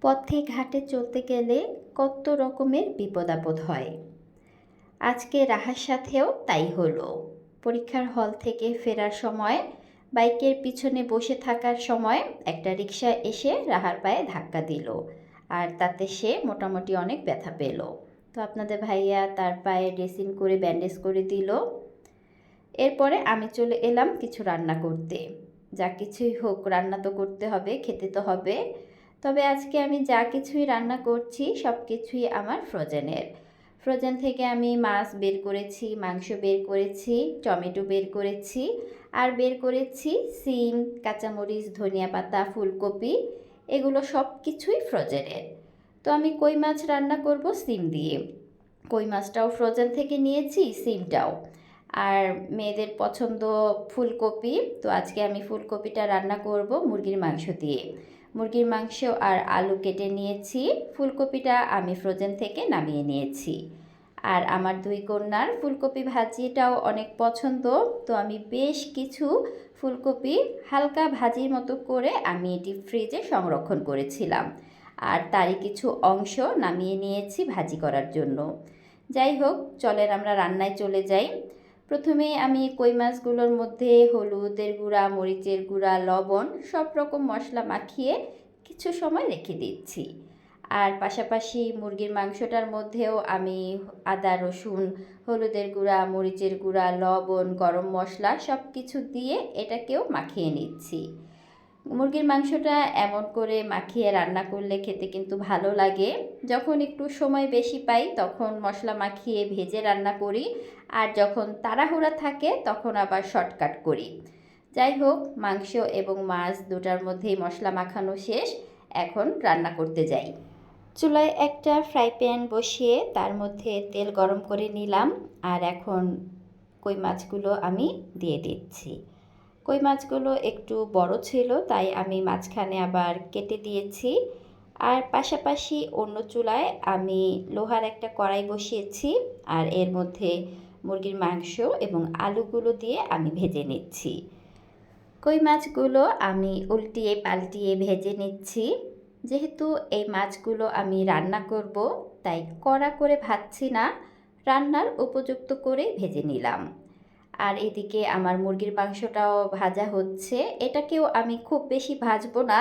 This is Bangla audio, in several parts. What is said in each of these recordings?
পথে ঘাটে চলতে গেলে কত রকমের বিপদ আপদ হয়। আজকে রাহার সাথেও তাই হলো। পরীক্ষার হল থেকে ফেরার সময়, বাইকের পিছনে বসে থাকার সময় একটা রিক্সা এসে রাহার পায়ে ধাক্কা দিল আর তাতে সে মোটামুটি অনেক ব্যথা পেল। তো আপনাদের ভাইয়া তার পায়ে ড্রেসিং করে, ব্যান্ডেজ করে দিল। এরপরে আমি চলে এলাম কিছু রান্না করতে। যা কিছুই হোক, রান্না তো করতে হবে, খেতে তো হবে। তবে আজকে আমি যা কিছুই রান্না করছি সব কিছুই আমার ফ্রোজেনের। ফ্রোজেন থেকে আমি মাছ বের করেছি, মাংস বের করেছি, টমেটো বের করেছি, আর বের করেছি সিম, কাঁচামরিচ, ধনিয়া পাতা, ফুলকপি, এগুলো সব কিছুই ফ্রোজেনের। তো আমি কই মাছ রান্না করব? সিম দিয়ে। কই মাছটাও ফ্রোজেন থেকে নিয়েছি, সিমটাও। আর মেয়েদের পছন্দ ফুলকপি, তো আজকে আমি ফুলকপিটা রান্না করব মুরগির মাংস দিয়ে। মুরগির মাংস আর আলু কেটে নিয়েছি। ফুলকপিটা আমি ফ্রোজেন থেকে নামিয়ে নিয়েছি। আর আমার দুই কন্যার ফুলকপি ভাজিটাও অনেক পছন্দ। তো আমি বেশ কিছু ফুলকপি হালকা ভাজির মতো করে আমি এটি ফ্রিজে সংরক্ষণ করেছিলাম। আর তারই কিছু অংশ নামিয়ে নিয়েছি ভাজি করার জন্য। যাই হোক, চলেন আমরা রান্নায় চলে যাই। প্রথমে আমি কই মাছগুলোর মধ্যে হলুদের গুঁড়া, মরিচের গুঁড়া, লবণ সব রকম মশলা মাখিয়ে কিছু সময় রেখে দিচ্ছি। আর পাশাপাশি মুরগির মাংসটার মধ্যেও আমি আদা, রসুন, হলুদের গুঁড়া, মরিচের গুঁড়া, লবণ, গরম মশলা সব কিছু দিয়ে এটাকেও মাখিয়ে নিচ্ছি। মুরগির মাংসটা এমন করে মাখিয়ে রান্না করলে খেতে কিন্তু ভালো লাগে। যখন একটু সময় বেশি পাই, তখন মশলা মাখিয়ে ভেজে রান্না করি। আর যখন তাড়াহুড়া থাকে, তখন আবার শর্টকাট করি। যাই হোক, মাংস এবং মাছ দুটার মধ্যেই মশলা মাখানো শেষ। এখন রান্না করতে যাই। চুলায় একটা ফ্রাই প্যান বসিয়ে তার মধ্যে তেল গরম করে নিলাম। আর এখন কই মাছগুলো আমি দিয়ে দিচ্ছি। কই মাছগুলো একটু বড় ছিল, তাই আমি মাঝখানে আবার কেটে দিয়েছি। আর পাশাপাশি অন্য চুলায় আমি লোহার একটা কড়াই বসিয়েছি, আর এর মধ্যে মুরগির মাংস এবং আলুগুলো দিয়ে আমি ভেজে নিচ্ছি। কই মাছগুলো আমি উল্টিয়ে পাল্টিয়ে ভেজে নিচ্ছি। যেহেতু এই মাছগুলো আমি রান্না করব, তাই কড়া করে ভাজছি না, রান্নার উপযুক্ত করে ভেজে নিলাম। আর এদিকে আমার মুরগির মাংসটাও ভাজা হচ্ছে। এটাকেও আমি খুব বেশি ভাজবো না,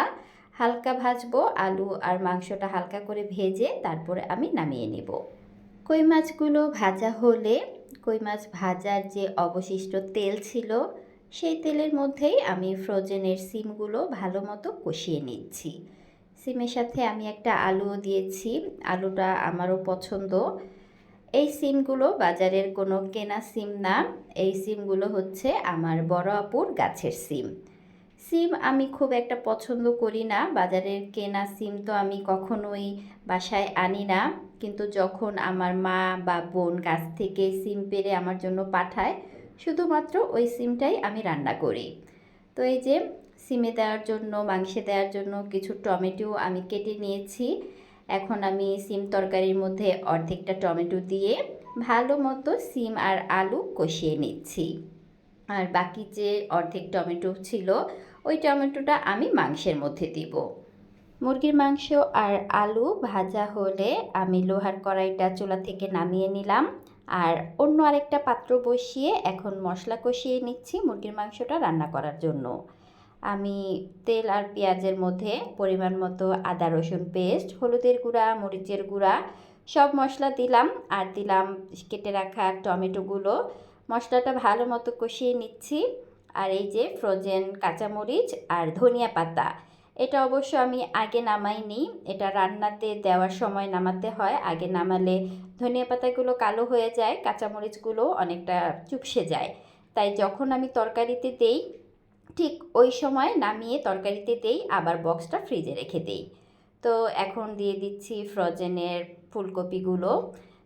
হালকা ভাজবো আলু আর মাংসটা হালকা করে ভেজে তারপরে আমি নামিয়ে নেব। কই মাছগুলো ভাজা হলে, কই মাছ ভাজার যে অবশিষ্ট তেল ছিল, সেই তেলের মধ্যেই আমি ফ্রোজেনের সিমগুলো ভালো মতো কষিয়ে নিচ্ছি। সিমের সাথে আমি একটা আলুও দিয়েছি। আলুটা আমারও পছন্দ। এই সিমগুলো বাজারের কোনো কেনা সিম না। এই সিমগুলো হচ্ছে আমার বড় আপুর গাছের সিম। সিম আমি খুব একটা পছন্দ করি না। বাজারের কেনা সিম তো আমি কখনোই বাসায় আনি না। কিন্তু যখন আমার মা বা বোন গাছ থেকে সিম পেরে আমার জন্য পাঠায়, শুধুমাত্র ওই সিমটাই আমি রান্না করি। তো এই যে সিমে দেওয়ার জন্য, মাংসে দেওয়ার জন্য কিছু টমেটো আমি কেটে নিয়েছি। এখন আমি সিম তরকারির মধ্যে অর্ধেকটা টমেটো দিয়ে ভালো মতো সিম আর আলু কষিয়ে নিচ্ছি। আর বাকি যে অর্ধেক টমেটো ছিল, ওই টমেটোটা আমি মাংসের মধ্যে দিব। মুরগির মাংস আর আলু ভাজা হলে আমি লোহার কড়াইটা চুলা থেকে নামিয়ে নিলাম। আর অন্য আরেকটা পাত্র বসিয়ে এখন মশলা কষিয়ে নিচ্ছি মুরগির মাংসটা রান্না করার জন্য। আমি তেল আর পেঁয়াজের মধ্যে পরিমাণ মতো আদা, রসুন পেস্ট হলুদের গুঁড়া, মরিচের গুঁড়া, সব মশলা দিলাম আর দিলাম কেটে রাখা টমেটোগুলো মশলাটা ভালো মতো কষিয়ে নিচ্ছি। আর এই যে ফ্রোজেন কাঁচামরিচ আর ধনিয়া পাতা, এটা অবশ্য আমি আগে নামাইনি। এটা রান্নাতে দেওয়ার সময় নামাতে হয়। আগে নামালে ধনিয়া পাতাগুলো কালো হয়ে যায়, কাঁচামরিচগুলো অনেকটা চুপসে যায়। তাই যখন আমি তরকারিতে দেই ঠিক ওই সময় নামিয়ে তরকারিতে দেই, আবার বক্সটা ফ্রিজে রেখে দেই। তো এখন দিয়ে দিচ্ছি ফ্রোজেনের ফুলকপিগুলো।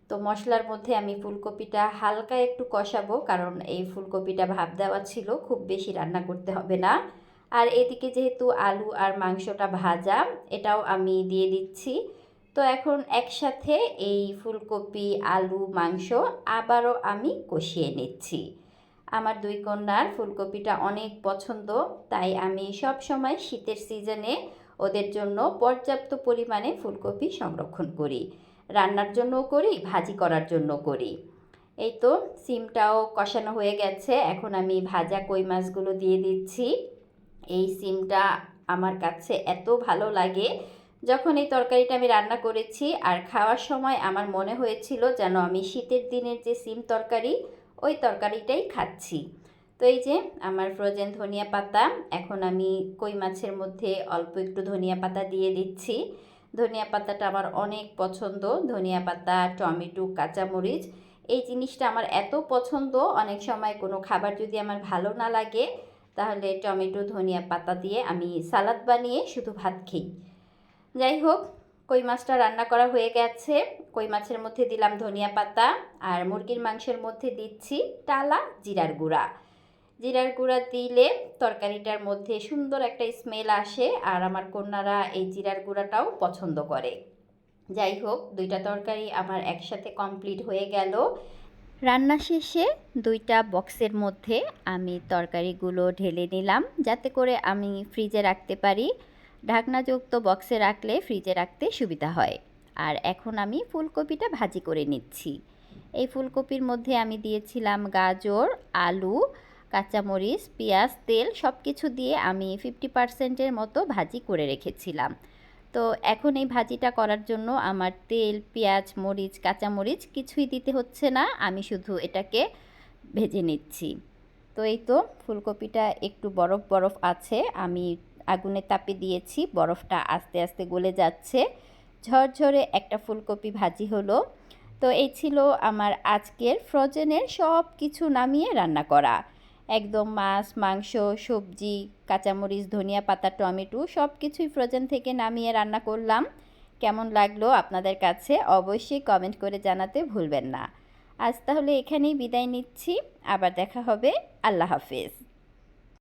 তো মশলার মধ্যে আমি ফুলকপিটা হালকা একটু কষাবো, কারণ এই ফুলকপিটা ভাব দেওয়া ছিল, খুব বেশি রান্না করতে হবে না। আর এদিকে যেহেতু আলু আর মাংসটা ভাজা, এটাও আমি দিয়ে দিচ্ছি। তো এখন একসাথে এই ফুলকপি, আলু, মাংস আবারও আমি কষিয়ে নিচ্ছি। আমার দুই কন্যার ফুলকপিটা অনেক পছন্দ, তাই আমি সব সময় শীতের সিজনে ওদের জন্য পর্যাপ্ত পরিমাণে ফুলকপি সংরক্ষণ করি। রান্নার জন্যও করি, ভাজি করার জন্য করি। এই তো, সিমটাও কষানো হয়ে গেছে, এখন আমি ভাজা কই মাছগুলো দিয়ে দিচ্ছি। এই সিমটা আমার কাছে এত ভালো লাগে, যখন এই তরকারিটা আমি রান্না করেছি আর খাওয়ার সময় আমার মনে হয়েছিল যেন আমি শীতের দিনের যে সিম তরকারি ওই তরকারিটাই খাচ্ছি। তো এই যে আমার ফ্রোজেন ধনিয়া পাতা, এখন আমি কই মাছের মধ্যে অল্প একটু ধনিয়া পাতা দিয়ে দিচ্ছি। ধনিয়া পাতাটা আমার অনেক পছন্দ, ধনিয়া পাতা, টমেটো, কাঁচামরিচ, এই জিনিসটা আমার এত পছন্দ, অনেক সময় কোনো খাবার যদি আমার ভালো না লাগে, তাহলে টমেটো, ধনিয়া পাতা দিয়ে আমি সালাদ বানিয়ে শুধু ভাত খেই। যাই হোক কই মাছটা রান্না করা হয়ে গেছে। কই মাছের মধ্যে দিলাম ধনিয়া পাতা আর মুরগির মাংসের মধ্যে দিচ্ছি টালা জিরার গুঁড়া। জিরার গুঁড়া দিলে তরকারিটার মধ্যে সুন্দর একটা স্মেল আসে আর আমার কন্যারা এই জিরার গুঁড়াটাও পছন্দ করে। যাই হোক, দুইটা তরকারি আমার একসাথে কমপ্লিট হয়ে গেল। রান্না শেষে দুইটা বক্সের মধ্যে আমি তরকারিগুলো ঢেলে নিলাম যাতে করে আমি ফ্রিজে রাখতে পারি। ঢাকনাযুক্ত বক্সে রাখলে ফ্রিজে রাখতে সুবিধা হয়। আর এখন আমি ফুলকপিটা ভাজি করে নিচ্ছি। এই ফুলকপির মধ্যে আমি দিয়েছিলাম গাজর, আলু, কাঁচামরিচ, পেঁয়াজ, তেল সব কিছু দিয়ে আমি ফিফটি পার্সেন্টের মতো ভাজি করে রেখেছিলাম। তো এখন এই ভাজিটা করার জন্য আমার তেল, পেঁয়াজ, মরিচ, কাঁচামরিচ কিছুই দিতে হচ্ছে না, আমি শুধু এটাকে ভেজে নিচ্ছি। তো এই তো ফুলকপিটা একটু বরফ বরফ আছে, আমি আগুনের তাপে দিয়েছি, বরফটা আস্তে আস্তে গলে যাচ্ছে। ঝরঝরে একটা ফুলকপি ভাজি হলো। তো এই ছিল আমার আজকের ফ্রোজেনের সব কিছু নামিয়ে রান্না করা। একদম মাছ, মাংস, সবজি, কাঁচামরিচ, ধনিয়া পাতা, টমেটো সব কিছুই ফ্রোজেন থেকে নামিয়ে রান্না করলাম। কেমন লাগল আপনাদের কাছে অবশ্যই কমেন্ট করে জানাতে ভুলবেন না। আজ তাহলে এখানেই বিদায় নিচ্ছি। আবার দেখা হবে। আল্লাহ হাফেজ।